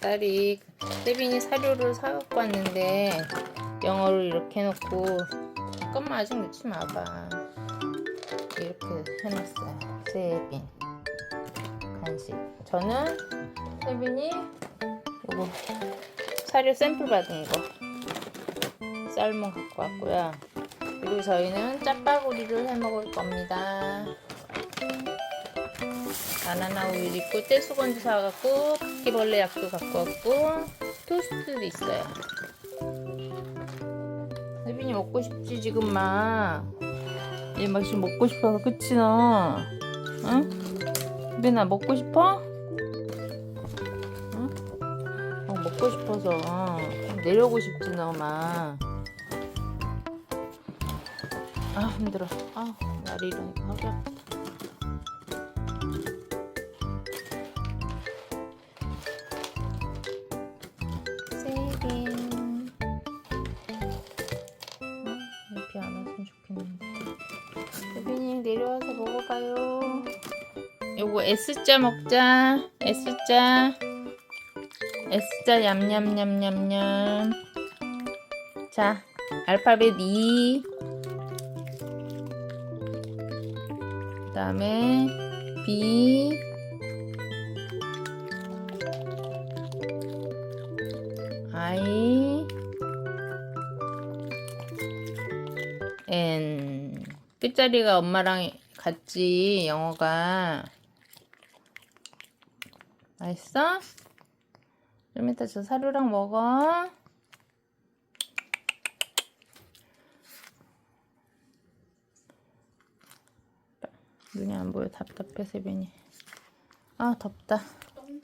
딸이 세빈이 사료를 사갖고 왔는데 영어를 이렇게 해놓고 잠깐만 아직 넣지 마봐. 이렇게 해놨어요. 세빈. 간식. 저는 세빈이 요거 사료 샘플 받은 거. 쌀몬 갖고 왔고요. 그리고 저희는 짜파구리를 해 먹을 겁니다 바나나 우유 있고 떼수건도 사갖고 바퀴벌레 약도 갖고 왔고 토스트도 있어요. 세빈이 먹고 싶지 지금 막얘 막 지금 먹고 싶어서 그치 너 응? 세빈아 먹고 싶어? 응? 어, 먹고 싶어서. 내려오고 싶지 너막 아 힘들어. 아 날이 이러니까 허리 아프다 요거 S자 먹자. S자. S자 얌얌얌얌얌 자 알파벳 E. 그 다음에 B. I. N. 끝자리가 엄마랑 같지 영어가 맛있어? 좀 이따 저 사료랑 먹어 눈이 안 보여 답답해 세빈이 아 덥다 너무.